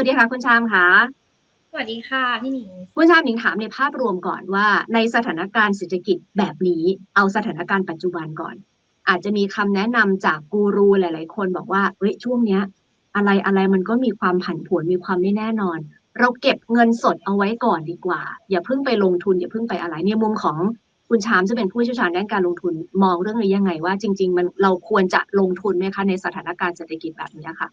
วัสดีค่ะคุณชามค่ะ สวัสดีค่ะพี่หนิงคุณชามหนิงถามในภาพรวมก่อนว่า ในสถานการณ์เศรษฐกิจแบบนี้เอาสถานการณ์ปัจจุบันก่อน อาจจะมีคำแนะนำจากกูรูหลาย ๆ คนบอกว่าเฮ้ยช่วงเนี้ย อะไรอะไรมันก็มีความผันผวนมีความไม่แน่นอน เราเก็บเงินสดเอาไว้ก่อนดีกว่า อย่าเพิ่งไปลงทุนอย่าเพิ่งไปอะไรเนี่ยมุมของคุณชามจะเป็นผู้เชี่ยวชาญด้านการลงทุนมองเรื่องนี้ยังไงว่าจริง ๆ มันเราควรจะลงทุนไหมคะในสถานการณ์เศรษฐกิจแบบนี้ค่ะ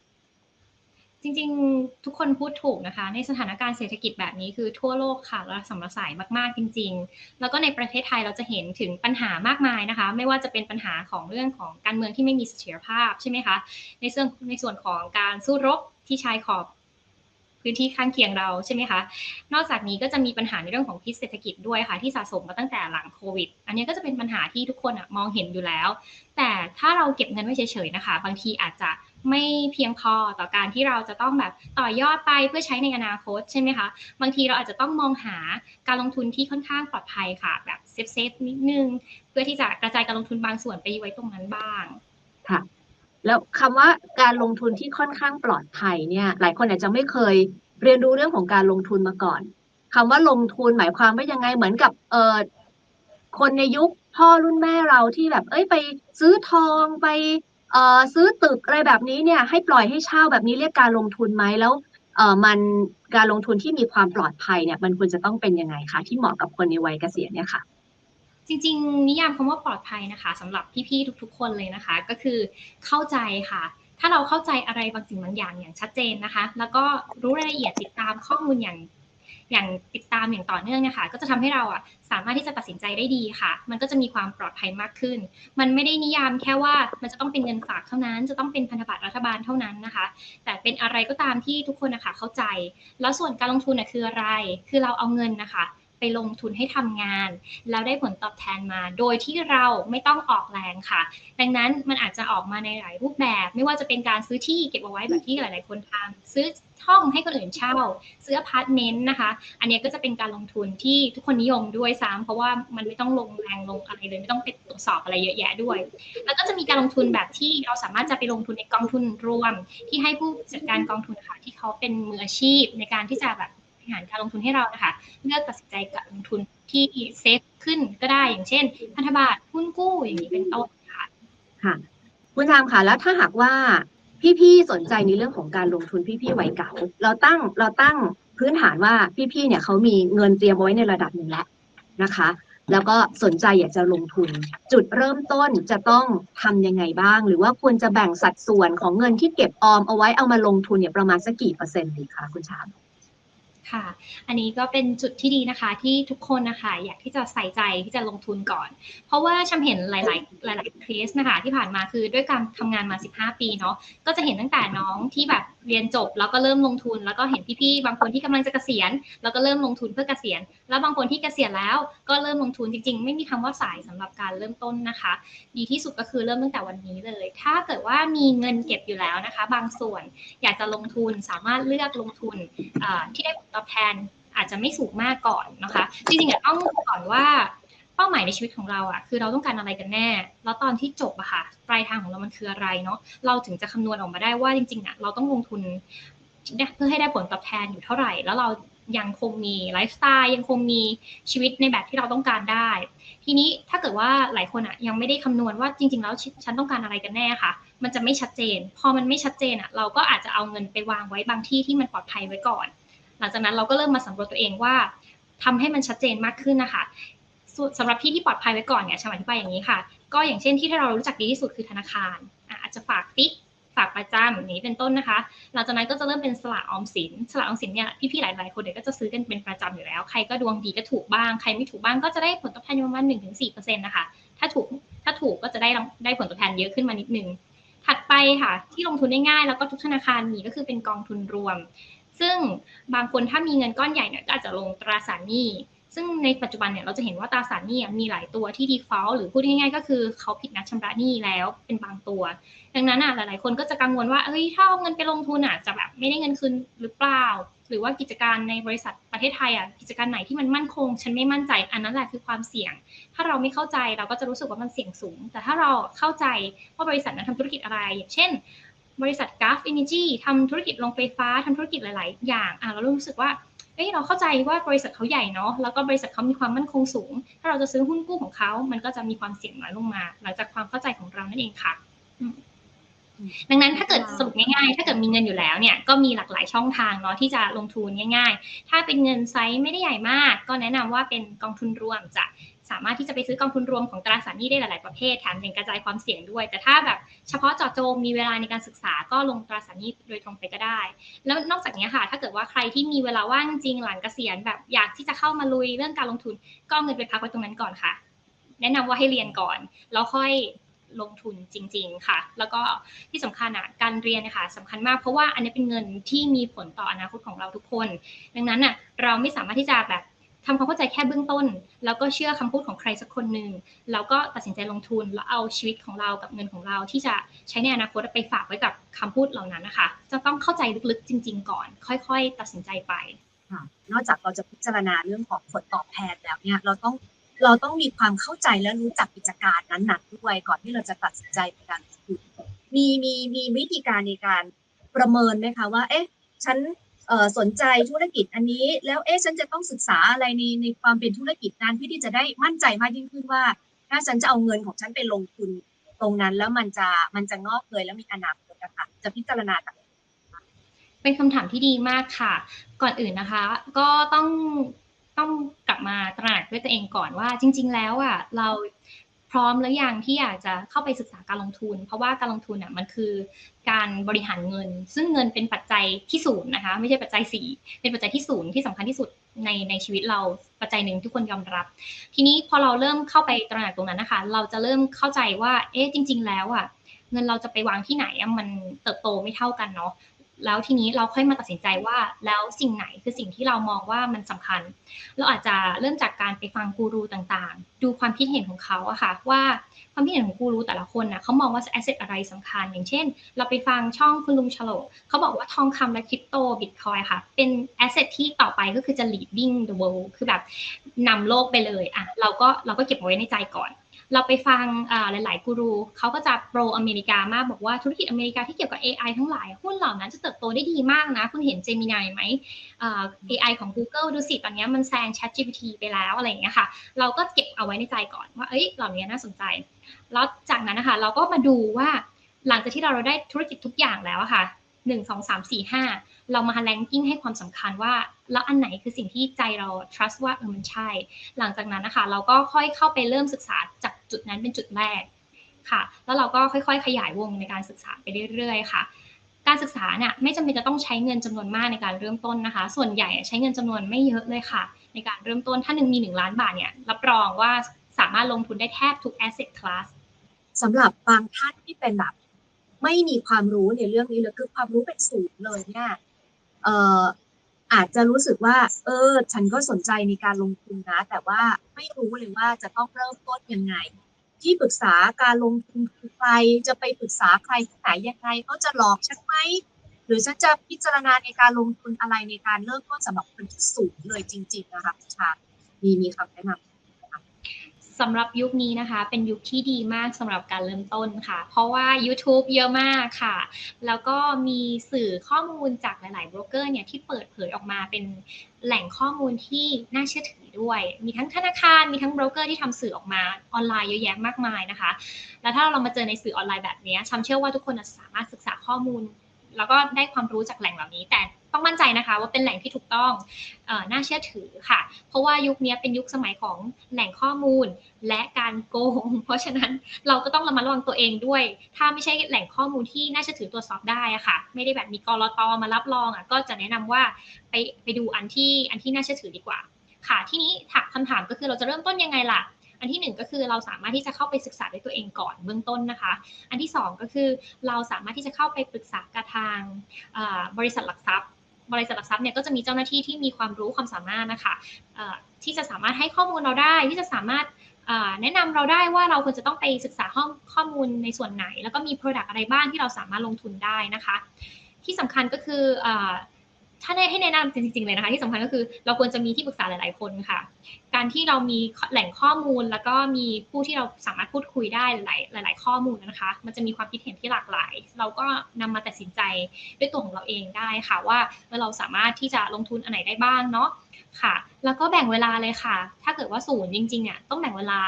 จริงๆ ทุกคนพูดถูกนะคะ ในสถานการณ์เศรษฐกิจแบบนี้คือทั่วโลกค่ะระสำระสายมากๆจริง ๆ แล้วก็ในประเทศไทยเราจะเห็นถึงปัญหามากมายนะคะ ไม่ว่าจะเป็นปัญหาของเรื่องของการเมืองที่ไม่มีเสถียรภาพใช่ไหมคะในส่วนในส่วนของการสู้รบที่ชายขอบ พื้นที่ข้างเคียงเราใช่ไหมคะ นอกจากนี้ก็จะมีปัญหาในเรื่องของพิษเศรษฐกิจด้วยค่ะ ที่สะสมมาตั้งแต่หลังโควิด อันนี้ก็จะเป็นปัญหาที่ทุกคนมองเห็นอยู่แล้ว แต่ถ้าเราเก็บเงินไว้เฉยๆนะคะ บางทีอาจจะไม่เพียงพอต่อการที่เราจะต้องแบบต่อยอดไปเพื่อใช้ในอนาคตใช่ไหมคะ บางทีเราอาจจะต้องมองหาการลงทุนที่ค่อนข้างปลอดภัยค่ะ แบบเซฟเซฟนิดนึง เพื่อที่จะกระจายการลงทุนบางส่วนไปไว้ตรงนั้นบ้าง ค่ะ แล้วคำว่าการลงทุนที่ค่อนข้างปลอดภัยเนี่ย หลายคนอาจจะไม่เคยเรียนรู้เรื่องของการลงทุนมาก่อนคำว่าลงทุนหมายความว่ายังไงเหมือนกับเออคนในยุคพ่อรุ่นแม่เราที่แบบ เอ้ยไปซื้อทองไปเออซื้อตึกอะไรแบบนี้เนี่ยให้ปล่อยให้เช่าแบบนี้เรียกการลงทุนไหมแล้วเออมันการลงทุนที่มีความปลอดภัยเนี่ย มันควรจะต้องเป็นยังไงคะที่เหมาะกับคนในวัยเกษียณเนี่ยค่ะ จริง ๆ นิยามคำว่าปลอดภัยนะคะสำหรับพี่ๆทุก ๆ คนเลยนะคะ ก็คือเข้าใจค่ะ ถ้าเราเข้าใจอะไรบางสิ่งบางอย่างอย่างชัดเจนนะคะ แล้วก็รู้รายละเอียดติดตามข้อมูลอย่างอย่างติดตามอย่างต่อเนื่องนี่ยค่ะก็จะทำให้เราอะสามารถที่จะตัดสินใจได้ดีค่ะ มันก็จะมีความปลอดภัยมากขึ้น มันไม่ได้นิยามแค่ว่ามันจะต้องเป็นเงินฝากเท่านั้น จะต้องเป็นพันธบัตรรัฐบาลเท่านั้นนะคะ แต่เป็นอะไรก็ตามที่ทุกคนนะคะเข้าใจ แล้วส่วนการลงทุนน่ะคืออะไร คือเราเอาเงินนะคะ ไปลงทุนให้ทำงาน แล้วได้ผลตอบแทนมา โดยที่เราไม่ต้องออกแรงค่ะ ดังนั้นมันอาจจะออกมาในหลายรูปแบบ ไม่ว่าจะเป็นการซื้อที่เก็บเอาไว้แบบที่หลาย ๆ คนทำซื้อห้องให้คนอื่นเช่า ซื้ออพาร์ตเมนต์นะคะ อันนี้ก็จะเป็นการลงทุนที่ทุกคนนิยมด้วยซ้ำเพราะว่ามันไม่ต้องลงแรงลงอะไรเลย ไม่ต้องไปตรวจสอบอะไรเยอะแยะด้วย แล้วก็จะมีการลงทุนแบบที่เราสามารถจะไปลงทุนในกองทุนรวม ที่ให้ผู้จัดการกองทุนค่ะที่เขาเป็นมืออาชีพในการที่จะแบบบ ริหารการลงทุนให้เรานะคะ เลือกตัดสินใจการลงทุนที่เซฟขึ้นก็ได้อย่างเช่น พันธบัตรหุ้นกู้อย่างนี้เป็นต้นค่ะค่ะ คุณชามค่ะ แล้วถ้าหากว่าพี่ๆสนใจในเรื่องของการลงทุนพี่ๆวัยเก่า เราตั้งเราตั้งพื้นฐานว่าพี่ๆเนี่ยเขามีเงินเตรียมไว้ในระดับหนึ่งแล้วนะคะ แล้วก็สนใจอยากจะลงทุน จุดเริ่มต้นจะต้องทำยังไงบ้าง หรือว่าควรจะแบ่งสัดส่วนของเงินที่เก็บออมเอาไว้เอามาลงทุนเนี่ยประมาณสักกี่เปอร์เซ็นต์ดีคะคุณชาม ค่ะ อันนี้ก็เป็นจุดที่ดีนะคะ ที่ทุกคนนะคะ อยากที่จะใส่ใจที่จะลงทุนก่อน เพราะว่าชำเห็นหลาย ๆ หลาย ๆ เคสนะคะ ที่ผ่านมาคือด้วยการทำงานมา 15 ปีเนาะก็จะเห็นตั้งแต่น้องที่แบบเรียนจบแล้วก็เริ่มลงทุน แล้วก็เห็นพี่ ๆ บางคนที่กำลังจะเกษียณ แล้วก็เริ่มลงทุนเพื่อเกษียณ แล้วบางคนที่เกษียณแล้วก็เริ่มลงทุนจริง ๆ ไม่มีคำว่าสายสำหรับการเริ่มต้นนะคะ ดีที่สุดก็คือเริ่มตั้งแต่วันนี้เลย ถ้าเกิดว่ามีเงินเก็บอยู่แล้วนะคะ บางส่วนอยากจะลงทุนสามารถเลือกลงทุนที่ได้ผลตอบแทนอาจจะไม่สูงมากก่อนนะคะ จริงๆอะต้องก่อนว่าเป้าหมายในชีวิตของเราอะคือเราต้องการอะไรกันแน่ แล้วตอนที่จบอะค่ะปลายทางของเรามันคืออะไรเนาะเราถึงจะคำนวณออกมาได้ว่าจริงๆอะเราต้องลงทุนเพื่อให้ได้ผลตอบแทนอยู่เท่าไหร่ แล้วเรายังคงมีไลฟ์สไตล์ยังคงมีชีวิตในแบบที่เราต้องการได้ ทีนี้ถ้าเกิดว่าหลายคนอะยังไม่ได้คำนวณว่าจริง ๆ แล้วฉันต้องการอะไรกันแน่ค่ะ มันจะไม่ชัดเจน พอมันไม่ชัดเจนอะเราก็อาจจะเอาเงินไปวางไว้บางที่ที่มันปลอดภัยไว้ก่อน หลังจากนั้นเราก็เริ่มมาสำรวจตัวเองว่าทำให้มันชัดเจนมากขึ้นนะคะสำหรับที่ที่ปลอดภัยไว้ก่อนเนี่ยฉันอธิบายอย่างนี้ค่ะ ก็อย่างเช่นที่ที่เรารู้จักดีที่สุดคือธนาคารอาจจะฝากฟิกฝากประจำอย่างนี้เป็นต้นนะคะ หลังจากนั้นก็จะเริ่มเป็นสลากออมสิน สลากออมสินเนี่ยพี่ๆหลายๆคนเดี๋ยวก็จะซื้อกันเป็นประจำอยู่แล้ว ใครก็ดวงดีก็ถูกบ้าง ใครไม่ถูกบ้างก็จะได้ผลตอบแทนประมาณหนึ่งถึงสี่เปอร์เซ็นต์นะคะ ถ้าถูกถ้าถูกก็จะได้ได้ผลตอบแทนเยอะขึ้นมานิดนึง ถัดไปค่ะ ที่ลงทุนได้ง่ายแล้วก็ทุกธนาคารมีก็คือเป็นกองทุนรวม ซึ่งบางคนถ้ามีเงินก้อนใหญ่เนี่ยก็อาจจะลงตราสารหนี้ซึ่งในปัจจุบันเนี่ยเราจะเห็นว่าตราสารหนี้มีหลายตัวที่ default หรือพูดง่ายๆ ก็คือเขาผิดนัดชำระหนี้แล้วเป็นบางตัว ดังนั้นอะหลายๆ คนก็จะกังวลว่าเอ้ยถ้าเอาเงินไปลงทุนอะจะแบบไม่ได้เงินคืนหรือเปล่า หรือว่ากิจการในบริษัทประเทศไทยอะกิจการไหนที่มันมั่นคง ฉันไม่มั่นใจอันนั้นแหละคือความเสี่ยง ถ้าเราไม่เข้าใจเราก็จะรู้สึกว่ามันเสี่ยงสูง แต่ถ้าเราเข้าใจว่าบริษัทนั้นทำธุรกิจอะไรอย่างเช่น บริษัท g u f Energy ทำธุรกิจโรงไฟฟ้าทำธุรกิจหลาย ๆ อย่างอะเรารู้สึกว่าเอ้ยเราเข้าใจว่าบริษัทเขาใหญ่เนาะแล้วก็บริษัทเขามีความมั่นคงสูง ถ้าเราจะซื้อหุ้นกู้ของเขา มันก็จะมีความเสี่ยงน้อยลงมา หลังจากความเข้าใจของเรานั่นเองค่ะอืมดังนั้นถ้าเกิดสรุปง่ายๆ ถ้าเกิดมีเงินอยู่แล้วเนี่ยก็มีหลากหลายช่องทางเนาะที่จะลงทุนง่าย ๆ ถ้าเป็นเงินไซส์ไม่ได้ใหญ่มาก ก็แนะนำว่าเป็นกองทุนรวมจะ สามารถที่จะไปซื้อกองทุนรวมของตราสารหนี้ได้หลาย ๆประเภทแถมยังกระจายความเสี่ยงด้วย แต่ถ้าแบบเฉพาะเจาะจงมีเวลาในการศึกษาก็ลงตราสารหนี้โดยตรงไปก็ได้ แล้วนอกจากนี้ค่ะ ถ้าเกิดว่าใครที่มีเวลาว่างจริงหลังเกษียณแบบอยากที่จะเข้ามาลุยเรื่องการลงทุน ก็เอาเงินไปพักไว้ตรงนั้นก่อนค่ะ แนะนำว่าให้เรียนก่อนแล้วค่อยลงทุนจริง ๆ ค่ะ แล้วก็ที่สำคัญอะการเรียนนะคะสำคัญมากเพราะว่าอันนี้เป็นเงินที่มีผลต่ออนาคตของเราทุกคน ดังนั้นอะเราไม่สามารถที่จะแบบ ทำความเข้าใจแค่เบื้องต้น แล้วก็เชื่อคำพูดของใครสักคนหนึ่งแล้วก็ตัดสินใจลงทุนแล้วเอาชีวิตของเรากับเงินของเราที่จะใช้ในอนาคตไปฝากไว้กับคำพูดเหล่านั้นนะคะ จะต้องเข้าใจลึกๆจริง ๆ ก่อน ค่อย ๆ ตัดสินใจไปนอกจากเราจะพิจารณาเรื่องของผลตอบแทนแล้วเนี่ยเราต้องเราต้องมีความเข้าใจและรู้จักกิจการนั้นๆด้วยก่อนที่เราจะตัดสินใจในการลงทุนมีมีมีวิธีการในการประเมินไหมคะว่า เอ๊ะฉัน สนใจธุรกิจอันนี้ แล้วเอ๊ะฉันจะต้องศึกษาอะไรในในความเป็นธุรกิจนั้นเพื่อที่จะได้มั่นใจมากยิ่งขึ้นว่า ถ้าฉันจะเอาเงินของฉันไปลงทุนตรงนั้นแล้วมันจะมันจะงอกเงยแล้วมีอนาคตนะคะจะพิจารณาเป็นคำถามที่ดีมากค่ะ ก่อนอื่นนะคะ ก็ต้องต้องกลับมาตระหนักด้วยตัวเองก่อนว่าจริง ๆ แล้วอะเรา พร้อมหรือยังที่อยากจะเข้าไปศึกษาการลงทุน เพราะว่าการลงทุนอะมันคือการบริหารเงิน ซึ่งเงินเป็นปัจจัยที่ศูนย์นะคะ ไม่ใช่ปัจจัยสี่เป็นปัจจัยที่ศูนย์ที่สำคัญที่สุดในในชีวิตเราปัจจัยหนึ่งที่คนยอมรับ ทีนี้พอเราเริ่มเข้าไปตระหนักตรงนั้นนะคะ เราจะเริ่มเข้าใจว่าเอ๊ะจริง ๆ แล้วอะเงินเราจะไปวางที่ไหนมันเติบโตไม่เท่ากันเนาะ แล้วทีนี้เราค่อยมาตัดสินใจว่าแล้วสิ่งไหนคือสิ่งที่เรามองว่ามันสำคัญ เราอาจจะเริ่มจากการไปฟังกูรูต่างๆ ดูความคิดเห็นของเขาอะค่ะว่าความคิดเห็นของกูรูแต่ละคนน่ะเขามองว่าแอสเซทอะไรสำคัญ อย่างเช่น เราไปฟังช่องคุณลุงฉลกเขาบอกว่าทองคำและคริปโตบิตคอยค่ะ เป็นแอสเซทที่ต่อไปก็คือจะ leading the world คือแบบนำโลกไปเลยอะเราก็เราก็เก็บไว้ในใจก่อน เราไปฟังหลาย ๆ กูรูเขาก็จะโปรอเมริกามากบอกว่าธุรกิจอเมริกาที่เกี่ยวกับ AI ทั้งหลาย หุ้นเหล่านั้นจะเติบโตได้ดีมากนะ คุณเห็น Gemini ไหมอ่า AI ของ Google ดูสิ ตอนนี้มันแซง ChatGPT ไปแล้วอะไรอย่างเงี้ยค่ะ เราก็เก็บเอาไว้ในใจก่อนว่าเอ้ยเหล่านี้น่าสนใจ แล้วจากนั้นนะคะ เราก็มาดูว่าหลังจากที่เราได้ธุรกิจทุกอย่างแล้วค่ะหนึ่งสองสามสี่ห้าเรามา ranking ให้ความสำคัญว่า แล้วอันไหนคือสิ่งที่ใจเรา trust ว่าเออมันใช่ หลังจากนั้นนะคะ เราก็ค่อยเข้าไปเริ่มศึกษาจาก จุดนั้นเป็นจุดแรกค่ะ แล้วเราก็ค่อยๆ ขยายวงในการศึกษาไปเรื่อยๆค่ะ การศึกษาเนี่ยไม่จำเป็นจะต้องใช้เงินจำนวนมากในการเริ่มต้นนะคะ ส่วนใหญ่ใช้เงินจำนวนไม่เยอะเลยค่ะ ในการเริ่มต้นถ้าหนึ่งมีหนึ่งล้านบาทเนี่ยรับรองว่าสามารถลงทุนได้แทบทุก asset class สำหรับบางท่านที่เป็นแบบไม่มีความรู้ในเรื่องนี้เลยคือความรู้เป็นศูนย์เลยเนี่ยเอาจจะรู้สึกว่า เออ ฉันก็สนใจในการลงทุนนะ แต่ว่าไม่รู้เลยว่าจะต้องเริ่มต้นยังไง ที่ปรึกษาการลงทุนคือใครจะไปปรึกษาใครที่ไหนยังไงเขาจะหลอกฉันไหมหรือฉันจะพิจารณาในการลงทุนอะไรในการเริ่มต้นสำหรับคนที่สูงเลยจริงๆนะคะคุณชามีมีคำแนะนำ สำหรับยุคนี้นะคะ เป็นยุคที่ดีมากสำหรับการเริ่มต้นค่ะ เพราะว่า YouTube เยอะมากค่ะ แล้วก็มีสื่อข้อมูลจากหลาย ๆ โบรกเกอร์เนี่ยที่เปิดเผยออกมาเป็นแหล่งข้อมูลที่น่าเชื่อถือด้วย มีทั้งธนาคาร มีทั้งโบรกเกอร์ที่ทำสื่อออกมาออนไลน์เยอะแยะมากมายนะคะ แล้วถ้าเรามาเจอในสื่อออนไลน์แบบนี้ฉันเชื่อว่าทุกคนสามารถศึกษาข้อมูล แล้วก็ได้ความรู้จากแหล่งเหล่านี้ แต่ ต้องมั่นใจนะคะ ว่าเป็นแหล่งที่ถูกต้องออน่าเชื่อถือค่ะ เพราะว่ายุคนี้เป็นยุคสมัยของแหล่งข้อมูลและการโกง เพราะฉะนั้นเราก็ต้องระมัดระวังตัวเองด้วย ถ้าไม่ใช่แหล่งข้อมูลที่น่าเชื่อถือตรวจสอบได้อะค่ะ ไม่ได้แบบมีกรอตอมารับรองอะก็จะแนะนำว่าไปไปดูอันที่อันที่น่าเชื่อถือดีกว่า ค่ะที่นี้ถามคำถามก็คือเราจะเริ่มต้นยังไงล่ะอันที่หนึ่งก็คือเราสามารถที่จะเข้าไปศึกษาด้วยตัวเองก่อนเบื้องต้นนะคะ อันที่สองก็คือเราสามารถที่จะเข้าไปปรึกษากับทางบริษัทหลักทรัพย์ บริษัทหลักทรัพย์เนี่ยก็จะมีเจ้าหน้าที่ที่มีความรู้ความสามารถนะคะที่จะสามารถให้ข้อมูลเราได้ที่จะสามารถแนะนำเราได้ว่าเราควรจะต้องไปศึกษาข้อข้อมูลในส่วนไหน แล้วก็มี Product อะไรบ้างที่เราสามารถลงทุนได้นะคะ ที่สำคัญก็คือ ถ้าให้แนะนำจริงๆเลยนะคะที่สำคัญก็คือเราควรจะมีที่ปรึกษาหลาย ๆคนค่ะ การที่เรามีแหล่งข้อมูลแล้วก็มีผู้ที่เราสามารถพูดคุยได้หลายหลายๆข้อมูลนะคะ มันจะมีความคิดเห็นที่หลากหลาย เราก็นำมาตัดสินใจด้วยตัวของเราเองได้ค่ะว่าเราสามารถที่จะลงทุนอันไหนได้บ้างเนาะค่ะ แล้วก็แบ่งเวลาเลยค่ะ ถ้าเกิดว่าศูนย์จริงๆอะต้องแบ่งเวลา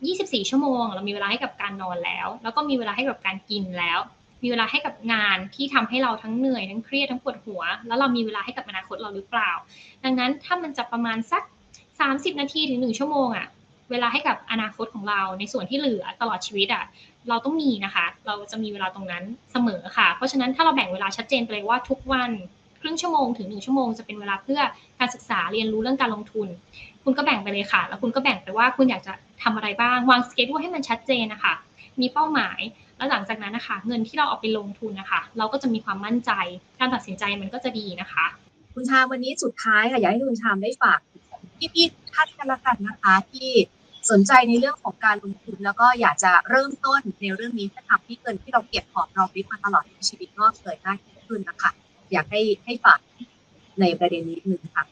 24 ชั่วโมง เรามีเวลาให้กับการนอนแล้ว แล้วก็มีเวลาให้กับการกินแล้ว มีเวลาให้กับงานที่ทำให้เราทั้งเหนื่อยทั้งเครียดทั้งปวดหัว แล้วเรามีเวลาให้กับอนาคตเราหรือเปล่า ดังนั้นถ้ามันจะประมาณสัก 30 นาทีถึง1ชั่วโมงอะเวลาให้กับอนาคตของเราในส่วนที่เหลือตลอดชีวิตอะเราต้องมีนะคะ เราจะมีเวลาตรงนั้นเสมอค่ะ เพราะฉะนั้นถ้าเราแบ่งเวลาชัดเจนไปเลยว่าทุกวันครึ่งชั่วโมงถึง1ชั่วโมงจะเป็นเวลาเพื่อการศึกษาเรียนรู้เรื่องการลงทุน คุณก็แบ่งไปเลยค่ะ แล้วคุณก็แบ่งไปว่าคุณอยากจะทำอะไรบ้างวางสเกจให้มันชัดเจนนะคะมีเป้าหมาย แล้วหลังจากนั้นนะคะ เงินที่เราเอาไปลงทุนนะคะ เราก็จะมีความมั่นใจ การตัดสินใจมันก็จะดีนะคะ คุณชามวันนี้สุดท้ายค่ะอยากให้คุณชามได้ฝากพี่ๆท่านกันละกันนะคะ ที่สนใจในเรื่องของการลงทุนแล้วก็อยากจะเริ่มต้นในเรื่องนี้เพื่อทำให้เงินที่เราเก็บหอมรอมริบมาตลอดในชีวิตงอกเกิดได้ขึ้นนะคะ อยากให้ให้ฝากในประเด็นนี้หนึ่งค่ะ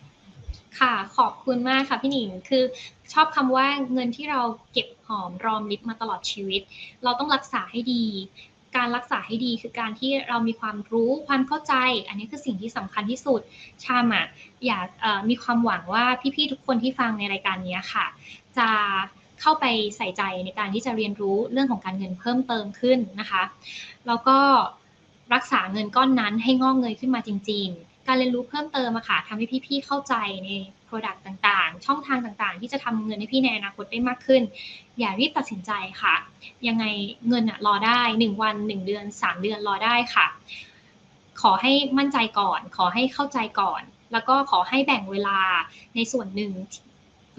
ค่ะ ขอบคุณมากค่ะพี่หนิง คือชอบคำว่าเงินที่เราเก็บหอมรอมริบมาตลอดชีวิต เราต้องรักษาให้ดี การรักษาให้ดีคือการที่เรามีความรู้ความเข้าใจ อันนี้คือสิ่งที่สำคัญที่สุด ชามอะอยากมีความหวังว่าพี่ๆทุกคนที่ฟังในรายการนี้ค่ะ จะเข้าไปใส่ใจในการที่จะเรียนรู้เรื่องของการเงินเพิ่มเติมขึ้นนะคะ แล้วก็รักษาเงินก้อนนั้นให้งอกเงยขึ้นมาจริง ๆ การเรียนรู้เพิ่มเติมอะค่ะทำให้พี่ๆเข้าใจใน Product ต่างๆ ช่องทางต่างๆ ที่จะทำเงินให้พี่ในอนาคตได้มากขึ้น อย่ารีบตัดสินใจค่ะ ยังไงเงินอะรอได้ 1 วัน 1 เดือน 3 เดือนรอได้ค่ะ ขอให้มั่นใจก่อน ขอให้เข้าใจก่อน แล้วก็ขอให้แบ่งเวลาในส่วนหนึ่ง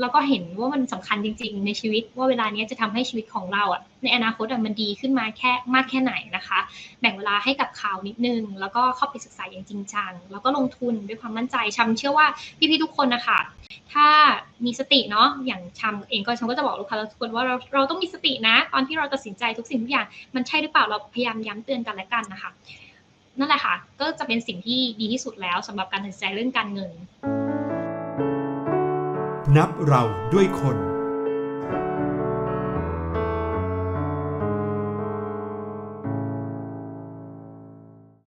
แล้วก็เห็นว่ามันสำคัญจริง ๆ ในชีวิต ว่าเวลานี้จะทำให้ชีวิตของเราอะในอนาคตมันดีขึ้นมาแค่มากแค่ไหนนะคะ แบ่งเวลาให้กับข่าวนิดนึง แล้วก็เข้าไปศึกษาอย่างจริงจังแล้วก็ลงทุนด้วยความมั่นใจชำเชื่อว่าพี่ๆทุกคนนะคะถ้ามีสติเนาะอย่างชำเองก็ชำก็จะบอกลูกค้าทุกคนว่าเราเราต้องมีสตินะ ตอนที่เราตัดสินใจทุกสิ่งทุกอย่างมันใช่หรือเปล่าเราพยายามย้ำเตือนกันและกันนะคะ นั่นแหละค่ะ ก็จะเป็นสิ่งที่ดีที่สุดแล้วสำหรับการตัดสินใจเรื่องการเงิน นับเราด้วยคน